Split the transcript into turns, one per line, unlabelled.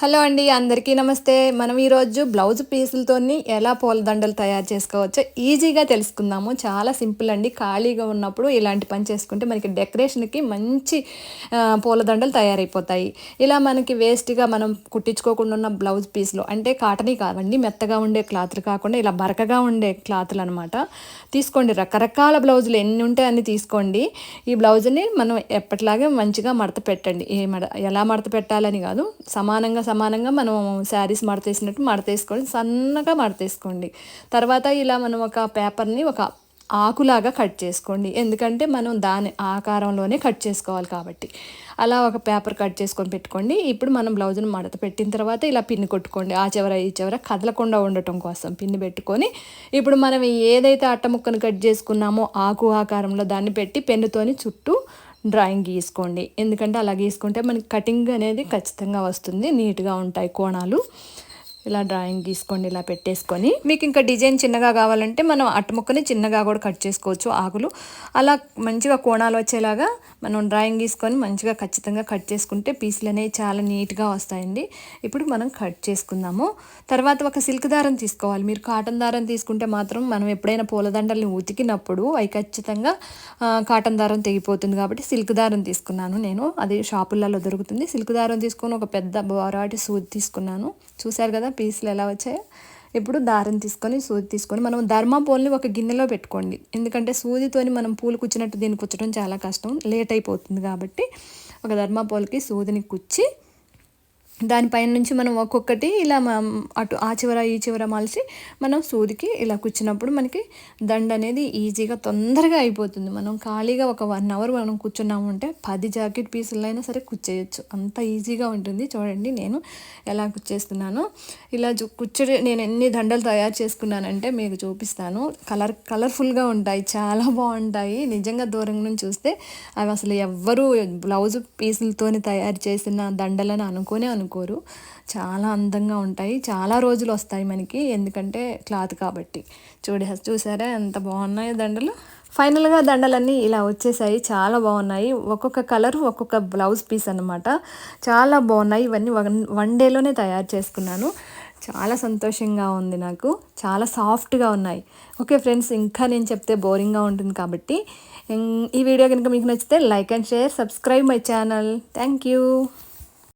Hello అండి అందరికీ నమస్తే. మనం ఈరోజు బ్లౌజ్ పీసులతో ఎలా పూలదండలు తయారు చేసుకోవచ్చో ఈజీగా తెలుసుకుందాము. చాలా సింపుల్ అండి. ఖాళీగా ఉన్నప్పుడు ఇలాంటి పని చేసుకుంటే మనకి డెకరేషన్కి మంచి పూలదండలు తయారైపోతాయి. ఇలా మనకి వేస్ట్గా మనం కుట్టించుకోకుండా ఉన్న బ్లౌజ్ పీసులు అంటే కాటనీ కావండి మెత్తగా ఉండే క్లాత్లు కాకుండా ఇలా బరకగా ఉండే క్లాత్లు అనమాట తీసుకోండి. రకరకాల బ్లౌజులు ఎన్ని ఉంటే అన్ని తీసుకోండి. ఈ బ్లౌజ్ని మనం ఎప్పటిలాగే మంచిగా మడత పెట్టండి. ఏ మడ ఎలా మడత పెట్టాలని కాదు సమానంగా సమానంగా మనం శారీస్ మడతేసినట్టు మడతేసుకోండి సన్నగా మడతేసుకోండి. తర్వాత ఇలా మనం ఒక పేపర్ని ఒక ఆకులాగా కట్ చేసుకోండి. ఎందుకంటే మనం దాని ఆకారంలోనే కట్ చేసుకోవాలి కాబట్టి. అలా ఒక పేపర్ కట్ చేసుకొని పెట్టుకోండి. ఇప్పుడు మనం బ్లౌజ్ని మడత పెట్టిన తర్వాత ఇలా పిన్ని కొట్టుకోండి. ఆ చివర ఈ చివర కదలకుండా ఉండటం కోసం పిన్ని పెట్టుకొని ఇప్పుడు మనం ఏదైతే అట్ట ముక్కను కట్ చేసుకున్నామో ఆకు ఆకారంలో దాన్ని పెట్టి పెన్నుతోని చుట్టూ డ్రాయింగ్ గీసుకోండి. ఎందుకంటే అలా గీసుకుంటే మనకి కటింగ్ అనేది ఖచ్చితంగా వస్తుంది. నీట్గా ఉంటాయి కోణాలు. ఇలా డ్రాయింగ్ గీసుకోండి ఇలా పెట్టేసుకొని. మీకు ఇంకా డిజైన్ చిన్నగా కావాలంటే మనం అట్టముక్కని చిన్నగా కూడా కట్ చేసుకోవచ్చు ఆకులు. అలా మంచిగా కోణాలు వచ్చేలాగా మనం డ్రాయింగ్ గీసుకొని మంచిగా ఖచ్చితంగా కట్ చేసుకుంటే పీసులు అనేవి చాలా నీట్గా వస్తాయండి. ఇప్పుడు మనం కట్ చేసుకుందాము. తర్వాత ఒక సిల్క్ దారం తీసుకోవాలి. మీరు కాటన్ దారం తీసుకుంటే మాత్రం మనం ఎప్పుడైనా పూలదండల్ని ఉతికినప్పుడు అవి ఖచ్చితంగా కాటన్ దారం తెగిపోతుంది కాబట్టి సిల్క్ దారం తీసుకున్నాను నేను. అది షాపులలో దొరుకుతుంది. సిల్క్ దారం తీసుకొని ఒక పెద్ద బొరాటి సూది తీసుకున్నాను. చూశారు కదా పీసులు ఎలా వచ్చాయో. ఇప్పుడు దారం తీసుకొని సూది తీసుకొని మనం ధర్మాపోల్ని ఒక గిన్నెలో పెట్టుకోండి. ఎందుకంటే సూదితోని మనం పూలు కుచ్చినట్టు దీన్ని కుచ్చడం చాలా కష్టం లేట్ అయిపోతుంది కాబట్టి ఒక ధర్మాపోల్కి సూదిని కుచ్చి దానిపైన నుంచి మనం ఒక్కొక్కటి ఇలా అటు ఆ చివర ఈ చివర మలిచి మనం సూదికి ఇలా కూర్చున్నప్పుడు మనకి దండ అనేది ఈజీగా తొందరగా అయిపోతుంది. మనం ఖాళీగా ఒక వన్ అవర్ మనం కూర్చున్నాము అంటే పది జాకెట్ పీసులైనా సరే కూర్చేయచ్చు. అంత ఈజీగా ఉంటుంది. చూడండి నేను ఎలా కూర్చేస్తున్నాను. ఇలా కూర్చొని నేను ఎన్ని దండలు తయారు చేసుకున్నానంటే మీకు చూపిస్తాను. కలర్ కలర్ఫుల్గా ఉంటాయి. చాలా బాగుంటాయి. నిజంగా దూరం నుంచి చూస్తే అవి అసలు ఎవ్వరూ బ్లౌజ్ పీసులతోని తయారు చేసిన దండలని అనుకునే అనుకో అనుకోరు. చాలా అందంగా ఉంటాయి. చాలా రోజులు వస్తాయి మనకి. ఎందుకంటే క్లాత్ కాబట్టి. చూడ చూసారా? ఎంత బాగున్నాయి దండలు? ఫైనల్గా దండలన్నీ ఇలా వచ్చేసాయి. చాలా బాగున్నాయి. ఒక్కొక్క కలర్ ఒక్కొక్క బ్లౌజ్ పీస్ అనమాట చాలా బాగున్నాయి. ఇవన్నీ వన్ వన్ డేలోనే తయారు చేసుకున్నాను. చాలా సంతోషంగా ఉంది నాకు. చాలా సాఫ్ట్గా ఉన్నాయి. ఓకే ఫ్రెండ్స్ ఇంకా నేను చెప్తే బోరింగ్గా ఉంటుంది కాబట్టి. ఈ వీడియో కనుక మీకు నచ్చితే like and share subscribe my channel. Thank you.